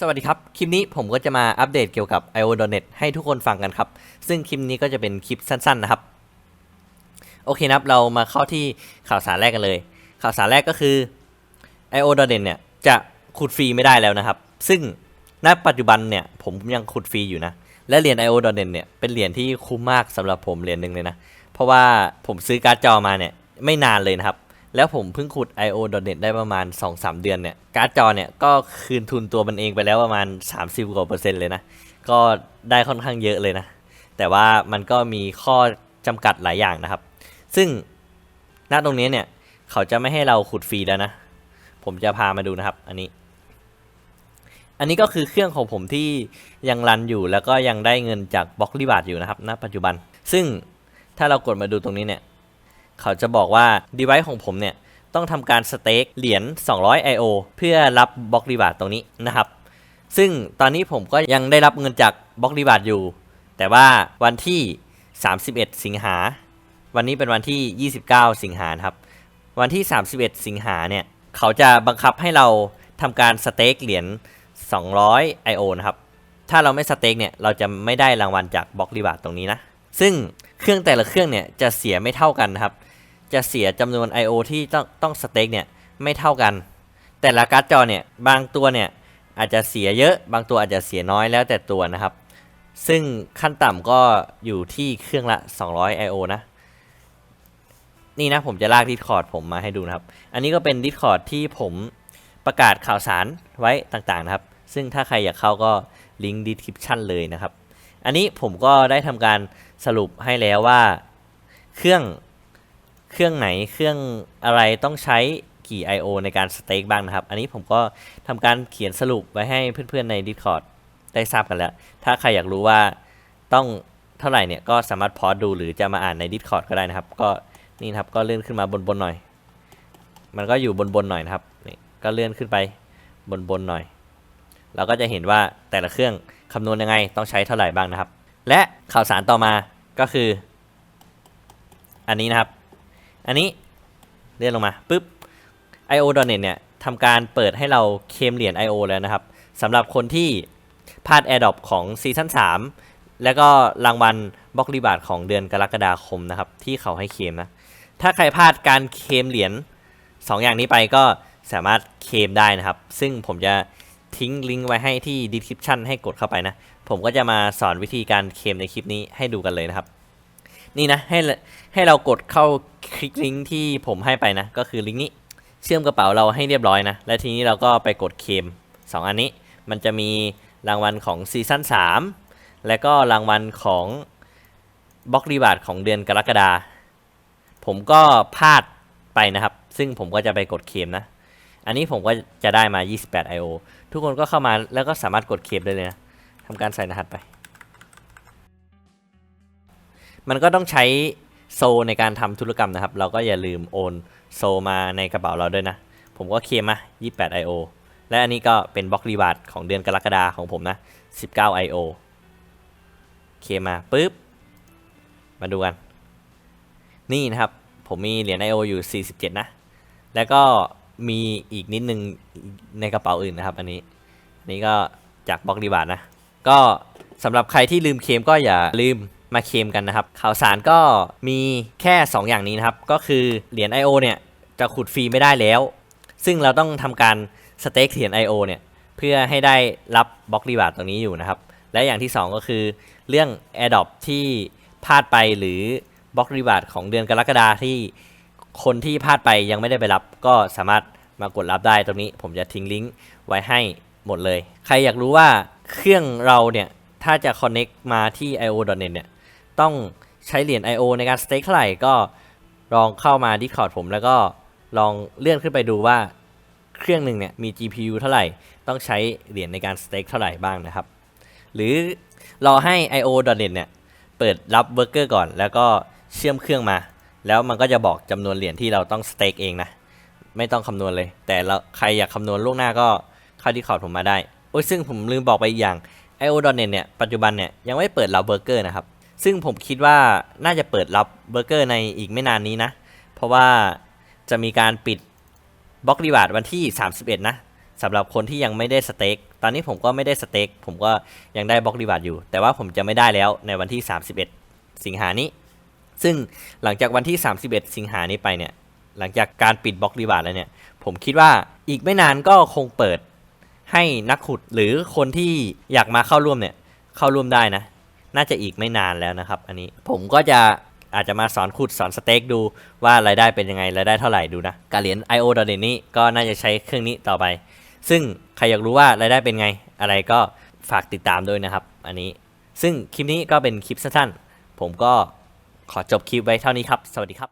สวัสดีครับ คลิปนี้ผมก็จะมาอัปเดตเกี่ยวกับ io.net ให้ทุกคนฟังกันครับ ซึ่งคลิปนี้ก็จะเป็นคลิปสั้น ๆ นะครับ โอเคนะครับ เรามาเข้าที่ข่าวสารแรกกันเลย ข่าวสารแรกก็คือ io.net เนี่ยจะขุดฟรีไม่ได้แล้วนะครับ ซึ่งณปัจจุบันเนี่ยผมยังขุดฟรีอยู่นะ และเหรียญ io.net เนี่ยเป็นเหรียญที่คุ้มมากสำหรับผมเหรียญหนึ่งเลยนะ เพราะว่าผมซื้อการ์ดจอมาเนี่ยไม่นานเลยนะครับ แล้วผมเพิ่งขุด io.net ได้ประมาณ 2-3 เดือนเนี่ย การ์ดจอเนี่ยก็คืนทุนตัวมันเองไปแล้วประมาณ 30กว่าเปอร์เซ็นต์เลยนะ ก็ได้ค่อนข้างเยอะเลยนะ แต่ว่ามันก็มีข้อจำกัดหลายอย่างนะครับ ซึ่งณตรงนี้เนี่ย เขาจะไม่ให้เราขุดฟรีแล้วนะ ผมจะพามาดูนะครับ อันนี้ อันนี้ก็คือเครื่องของผมที่ยังรันอยู่แล้วก็ยังได้เงินจากบล็อกลิบาทอยู่นะครับณปัจจุบัน ซึ่งถ้าเรากดมาดูตรงนี้เนี่ย เขาจะบอกว่า device ของผมเนี่ย ต้องทำการสเต็กเหรียญ200 IO เพื่อรับบล็อกรีบาทตรงนี้นะครับ ซึ่งตอนนี้ผมก็ยังได้รับเงินจากบล็อกรีบาทอยู่ แต่ว่าวันที่ 31 สิงหา วันนี้เป็นวันที่ 29 สิงหาครับ วันที่ 31 สิงหาเนี่ย เขาจะบังคับให้เราทำการสเต็กเหรียญ200 IO นะครับ ถ้าเราไม่สเต็กเนี่ย เราจะไม่ได้รางวัลจากบล็อกรีบาทตรงนี้นะ ซึ่งเครื่องแต่ละเครื่องเนี่ยจะเสียไม่เท่ากันนะครับ จะเสียจำนวน I.O. ที่ต้องต้องสเต็กเนี่ยไม่เท่ากัน แต่ละการ์ดจอเนี่ยบางตัวเนี่ยอาจจะเสียเยอะ บางตัวอาจจะเสียน้อยแล้วแต่ตัวนะครับ ซึ่งขั้นต่ำก็อยู่ที่เครื่องละ 200 I.O. นะ นี่นะผมจะลากดิสคอร์ดผมมาให้ดูนะครับ อันนี้ก็เป็นดิสคอร์ดที่ผมประกาศข่าวสารไว้ต่างๆนะครับ ซึ่งถ้าใครอยากเข้าก็ลิงก์ดีสคริปชันเลยนะครับ อันนี้ผมก็ได้ทำการสรุปให้แล้วว่า เครื่อง เครื่องไหนเครื่องอะไรต้องใช้กี่ I.O. ในการสเต็กบ้างนะครับ อันนี้ผมก็ทำการเขียนสรุปไว้ให้เพื่อนๆใน Discord ได้ทราบกันแล้ว ถ้าใครอยากรู้ว่าต้องเท่าไหร่เนี่ยก็สามารถพอดูหรือจะมาอ่านใน Discord ก็ได้นะครับ ก็นี่นะครับก็เลื่อนขึ้นมาบนๆหน่อย มันก็อยู่บนๆหน่อยนะครับนี่ก็เลื่อนขึ้นไปบนๆหน่อย เราก็จะเห็นว่าแต่ละเครื่องคำนวณยังไงต้องใช้เท่าไหร่บ้างนะครับ และข่าวสารต่อมาก็คือ อันนี้นะครับ อันนี้เลื่อนลงมาปุ๊บ io.net เนี่ยทำการเปิดให้เราเคมเหรียญ io แล้วนะครับสำหรับคนที่พลาด AirDrop ของซีซั่น3 แล้วก็รางวัลบล็อกรีบาทของเดือนกรกฎาคมนะครับ ที่เขาให้เคมนะ ถ้าใครพลาดการเคมเหรียญ2อย่างนี้ไปก็สามารถเคมได้นะครับ ซึ่งผมจะทิ้งลิงก์ไว้ให้ที่ description ให้กดเข้าไปนะ ผมก็จะมาสอนวิธีการเคมในคลิปนี้ให้ดูกันเลยนะครับ นี่นะให้ให้เรากดเข้าคลิกลิงก์ที่ผมให้ไปนะ ก็คือลิงก์นี้เชื่อมกระเป๋าเราให้เรียบร้อยนะ และทีนี้เราก็ไปกดเคม2 อันนี้ มันจะมีรางวัลของซีซั่น3 และก็รางวัลของบล็อกรีบาทของเดือนกรกฎาผมก็พลาดไปนะครับ ซึ่งผมก็จะไปกดเคมนะ อันนี้ผมก็จะได้มา 28 IO ทุกคนก็เข้ามาแล้วก็สามารถกดเคมได้เลยนะทำการใส่รหัสไป มันก็ต้องใช้โซในการทำธุรกรรมนะครับ เราก็อย่าลืมโอนโซมาในกระเป๋าเราด้วยนะ ผมก็เคลมมา28 IO และอันนี้ก็เป็นบล็อกรีวาร์ดของเดือนกรกฎาของผมนะ 19 IO เคลมาปุ๊บ มาดูกัน นี่นะครับ ผมมีเหรียญ IO อยู่ 47 นะ แล้วก็มีอีกนิดนึงในกระเป๋าอื่นนะครับ อันนี้ อันนี้ก็จากบล็อกรีวาร์ดนะ ก็สำหรับใครที่ลืมเคมก็อย่าลืม มาเคมกันนะครับข่าวสารก็มีแค่ 2 อย่างนี้นะครับ ก็คือเหรียญ I.O. เนี่ยจะขุดฟรีไม่ได้แล้ว ซึ่งเราต้องทำการสเต็กเหรียญ I.O. เนี่ยเพื่อให้ได้รับบล็อกรีบาทตรงนี้อยู่นะครับ และอย่างที่ 2 ก็คือเรื่อง a d o p ที่พลาดไปหรือบล็อกรีบาทของเดือนกรกฎาที่คนที่พลาดไปยังไม่ได้ไปรับ ก็สามารถมากดรับได้ตรงนี้ ผมจะทิ้งลิงก์ไว้ให้หมดเลย ใครอยากรู้ว่าเครื่องเราเนี่ย ถ้าจะ connect มาที่ io.net เนี่ย ต้องใช้เหรียญ I.O. ในการสเต็กเท่าไหร่ก็ลองเข้ามา Discord ผมแล้วก็ลองเลื่อนขึ้นไปดูว่าเครื่องหนึ่งเนี่ยมี GPU เท่าไหร่ ต้องใช้เหรียญในการสเต็กเท่าไหร่บ้างนะครับ หรือรอให้ io.net เนี่ยเปิดรับเบอร์เกอร์ก่อน แล้วก็เชื่อมเครื่องมา แล้วมันก็จะบอกจำนวนเหรียญที่เราต้องสเต็กเองนะ ไม่ต้องคำนวณเลย แต่เราใครอยากคำนวณล่วงหน้าก็เข้า Discord ผมมาได้ โอ้ยซึ่งผมลืมบอกไปอีกอย่าง io.net เนี่ยปัจจุบันเนี่ยยังไม่เปิดรับเบอร์เกอร์นะครับ ซึ่งผมคิดว่าน่าจะเปิดรับเบอร์เกอร์ในอีกไม่นานนี้นะ เพราะว่าจะมีการปิดบล็อกรีบาร์ดวันที่ 31 นะสำหรับคนที่ยังไม่ได้สเต็กตอนนี้ผมก็ไม่ได้สเต็กผมก็ยังได้บล็อกรีวาร์ดอยู่ แต่ว่าผมจะไม่ได้แล้วในวันที่ 31 สิงหานี้ ซึ่งหลังจากวันที่ 31 สิงหานี้ไปเนี่ยหลังจากการปิดบล็อกรีวาร์ดแล้วเนี่ยผมคิดว่าอีกไม่นานก็คงเปิดให้นักขุดหรือคนที่อยากมาเข้าร่วมเนี่ยเข้าร่วมได้นะ น่าจะอีกไม่นานแล้วนะครับ อันนี้ผมก็จะอาจจะมาสอนขุดสอนสเต็กดูว่ารายได้เป็นยังไงรายได้เท่าไหร่ดูนะการเหรียญ IO ดอเดนี้ก็น่าจะใช้เครื่องนี้ต่อไป ซึ่งใครอยากรู้ว่ารายได้เป็นไง อะไรก็ฝากติดตามด้วยนะครับ อันนี้ ซึ่งคลิปนี้ก็เป็นคลิปสั้นๆผมก็ขอจบคลิปไว้เท่านี้ครับ สวัสดีครับ